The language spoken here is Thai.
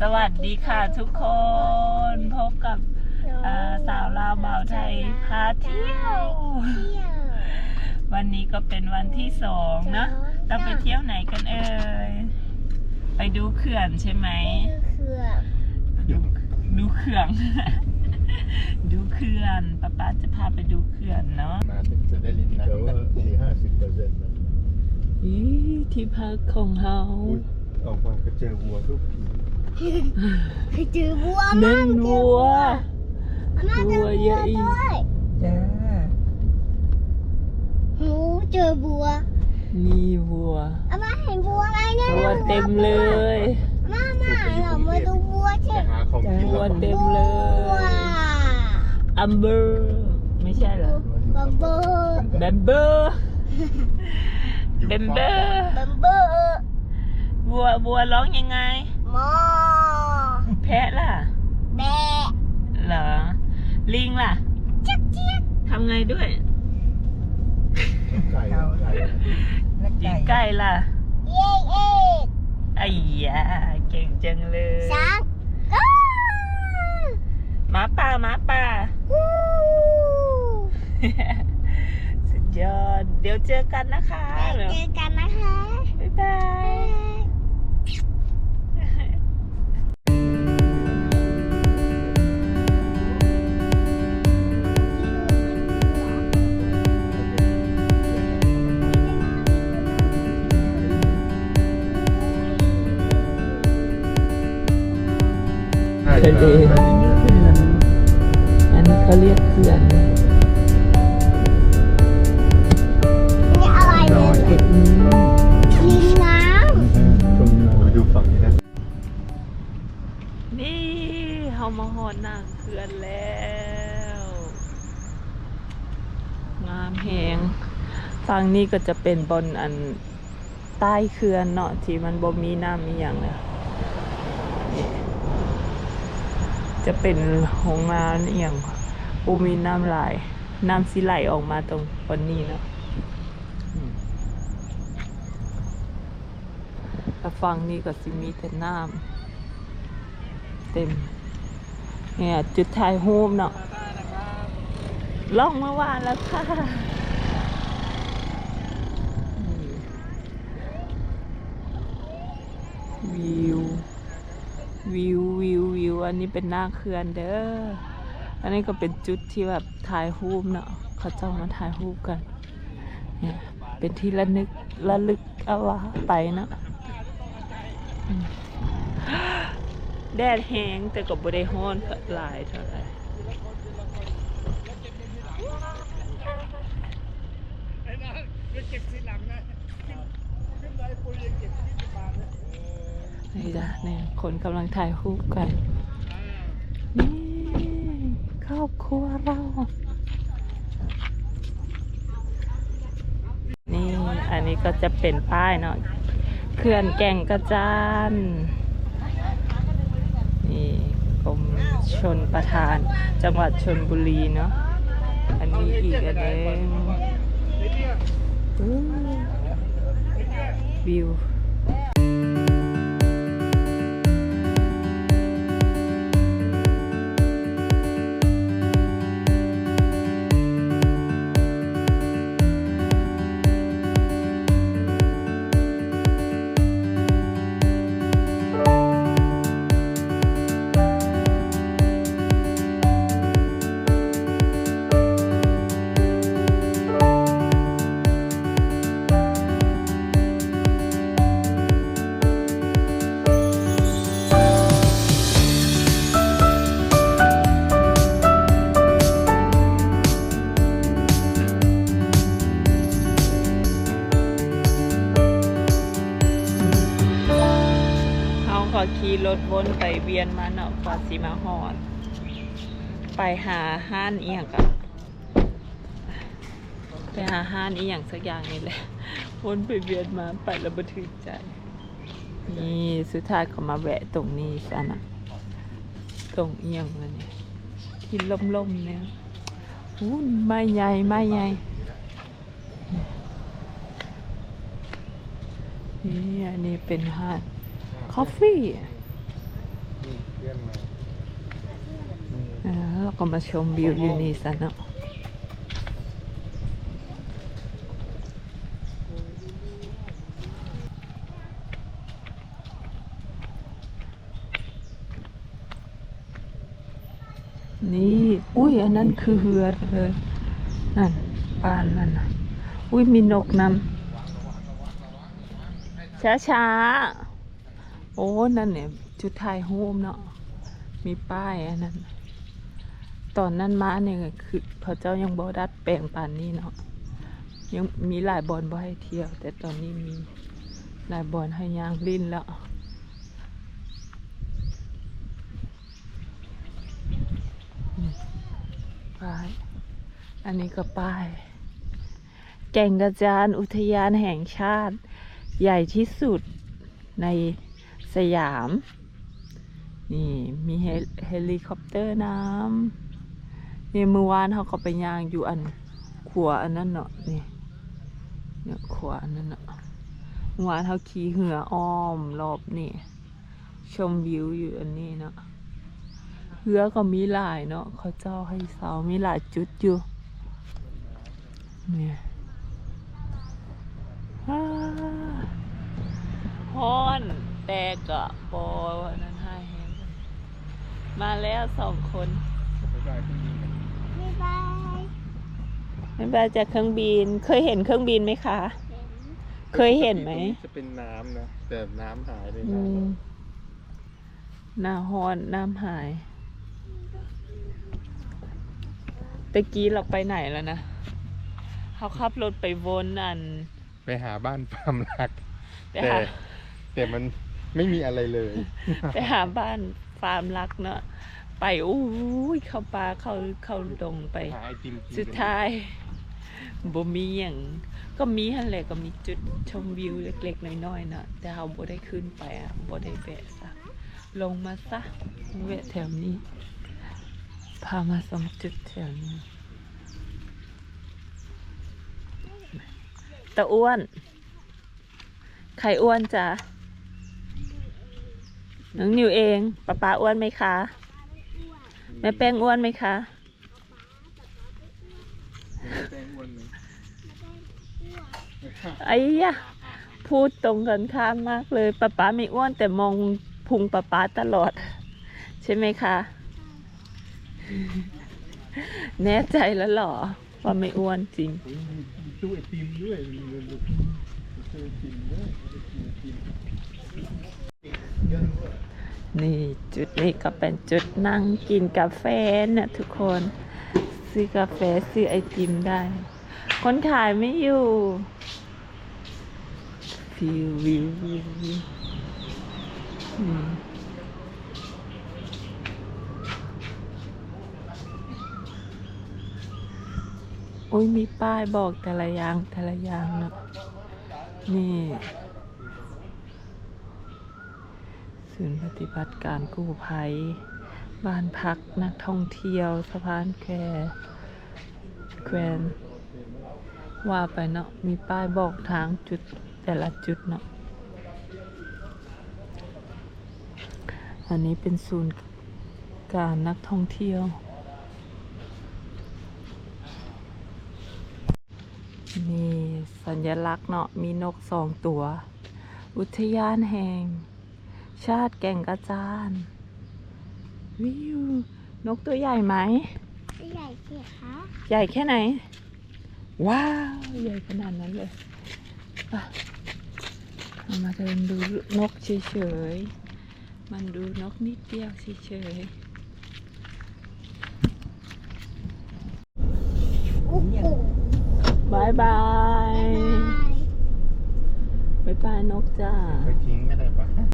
สวัสดีค่ะทุกคน พบกับอ่าสาวลาวบ่าวไทยพาเที่ยว วันนี้ก็เป็นวันที่สองเนอะเราไปเที่ยวไหนกันเอ่ยไปดูเขื่อนใช่ไหมดูดูเขื่อน ดูเขื่อนป้าป๊าจะพาไปดูเขื่อนเนาะมาถึงจะได้ลิ้นนะแต่ว่าสี่ห้าสิบเปอร์เซ็นต์นะอีที่พักของเฮาอุ๊ยออกมาก็เจอวัวทุกที เคยเจอบัวเน้นวัวมาเจอบัวเยอะอีกด้วยจ้าหนูเจอบัว นี่วัวอามาเห็นบัวไหมเนี่ยวัวเต็มเลยมามาเรามาดูบัวเถจะอะหาของกินวัวแล้วเต็มเลบัวยอัมเบอร์ ไม่ใช่เหรอบัมเบอร์แบมเบอร์แบมเบอร์บัมเบอร์วัววัวร้องยังไงห มอแพะล่ะ แบะเหรอ ลิงล่ะเจี๊ยบเจี๊ยบทำไงด้วย ไก่ไก่ยิงไก่ล่ะเย่เย่ไอ้ยาเก่งจังเลยช้างก็หมาป่าหมาป่าฮู้สุดยอด เดี๋ยวเจอกันนะคะเหรอเจอกันนะคะ บ๊ายบาย ทะเลอันนี้เขาเรียกเขื่อนนี่อะไรเนี่ยเห็ดนี้ลิงน้ตรงน้ไปดูฝั่งนี้นะนี่เฮามาหอดหน้าเขื่อนแล้ว งามแหงฝั่งนี้ก็จะเป็นบนอันใต้เขื่อนเนาะที่มันบ่มีน้ำมีอย่างเลยนี่ จะเป็นโรงงานอหย่างบ่มีน้ำไหลน้ำสิไหลออกมาตรงบนนี้เนาะแล้วฝั่งนี้ก็สิมีแต่น้ำเต็ม เนี่ย จุดถ่ายรูปเนาะล่องเมื่อวานแล้วค่ะวิววิววิว อันนี้เป็นหน้าเขื่อนเด้อ อันนี้ก็เป็นจุดที่แบบถ่ายรูปเนาะเขาเจ้ามาถ่ายรูปกันเนี่ยเป็นที่ระนึกระลึกเอาว่าไปเนาะแดดแห้งแต่ก็บ่ได้ร้อนหลายเท่าไหร่นี่ จ้ะเนี่ยคนกำลังถ่ายรูปกัน นี่ครอบครัวเรา นี่อันนี้ก็จะเป็นป้ายเนาะเขื่อนแก่งกระจานนี่กรมชนประทาน จังหวัดชนบุรีเนาะอันนี้อีกอันนึงวิว อขี่รถวนไปเวียนมาเนาะกว่าสิมาหอด ไปหาห้านเอียงกันไปหาห้านอีหยังสักอย่างนี่แหละวนไปเวียนมาไปแล้วบันทึกใจ นี่สุดท้ายเขามาแวะตรงนี้ซะนะตรงเอียงเลยเนี่ยที่ล่มๆเนี่ยอู้ไม้ใหญ่ไม้ใหญ่นี่อันนี้เป็นห้าน คอฟฟี่เราอืมอ่าเราก็มาชมวิวยูนี่ซะเนาะนี่ อุ้ย อันนั้นคือเหือเลย นั่นปานมันน่ะอุ้ย มีนกนำช้าช้า โอ้ นั่นเนี่ย จุดถ่ายโฮมเนาะ มีป้ายอันนั้น ตอนนั้นมาเนี่ยคือเขาเจ้ายังบ่ดัดแปลงปานนี้เนาะ ยังมีหลายบอลบ่ให้เที่ยว แต่ตอนนี้มีหลายบอลให้ยางลิ้นแล้วป้าย อันนี้ก็ป้าย แก่งกระจานอุทยานแห่งชาติใหญ่ที่สุดใน สยาม นี่มีเฮลิคอปเตอร์น้ำนี่เมื่อวานเขาก็ไปย่างอยู่อันขัวอันนั้นเนาะนี่เนี่ยขัวอันนั้นเนาะเมื่อวานเขาขี่เหืออ้อมรอบนี่ชมวิวอยู่อันนี้เนาะเรือก็มีหลายเนาะเขาเจ้าให้เสามีหลายจุดอยู่เนี่ยอ่าฮอน แต่ก็ปอวันนั้นให้เห็นมาแล้วสองคนบ๊ายบายคุณดีกันบ๊ายบายไม่ไปจากเครื่องบิน เคยเห็นเครื่องบินไหมคะ เคยเห็นไหม จะเป็นน้ำนะแต่น้ำหายเลยอืนะมหน้าฮ้อนน้ำหายตะกี้เราไปไหนแล้วนะเขาขับรถไปวนอัน ไปหาบ้านความรักไปแต่หาแต่มัน ไม่มีอะไรเลย ไปหาบ้านฟาร์มรักเนาะไปอู้ยเข้าป่าเข้าเข้าดงไป หาไอติมกินสุดท้ายบ่มีอย่างก็มีหั่นแหละก็มีจุดชมวิวเล็กๆน้อยๆเนาะแต่เราบ่ได้ขึ้นไปอะบ่ได้แวะซะลงมาซะแวะแถวนี้ พามาสองจุดแถวนี้ตะอ้วนใครอ้วนจ้ะ น้องนิวเองป้าป้าอ้วนไหมคะ แม่แป้งอ้วนไหมคะแป้งอ้วนไหมไอ้ยะพูดตรงกันข้ามมากเลยป้าป๊าไม่อ้วนแต่มองพุงป้าป๊าตลอด ใช่ไหมคะ แน่ใจแล้วเหรอว่าไม่อ้วนจริงเฮ้ยมีตู้ไอติมด้วยมีเงินมีตู้ไอติมด้วย นี่จุดนี้ก็เป็นจุดนั่งกินกาแฟเนี่ยทุกคน ซื้อกาแฟซื้อไอติมได้ คนขายไม่อยู่วิววิววิววิวอืมโอ้ยมีป้ายบอกแต่ละอย่างแต่ละอย่างเนาะนี่ ศูนย์ปฏิบัติการกู้ภัย บ้านพักนักท่องเที่ยวสะพานแควแควนว่าไปเนาะมีป้ายบอกทางจุดแต่ละจุดเนาะอันนี้เป็นศูนย์การนักท่องเที่ยวนี่สัญลักษณ์เนาะมีนกสองตัว อุทยานแห่ง ชาติแก่งกระจานวิวนกตัวใหญ่ไหม ใหญ่สิคะใหญ่แค่ไหน ว้าว ใหญ่ขนาดนั้นเลยไปเรามาเดินดูนกเฉยๆ มันดูนกนิดเดียวเฉยโอ้โหๆบายบายบ๊ายบายบายบายนกจ้าไปทิ้งก็ได้ปะ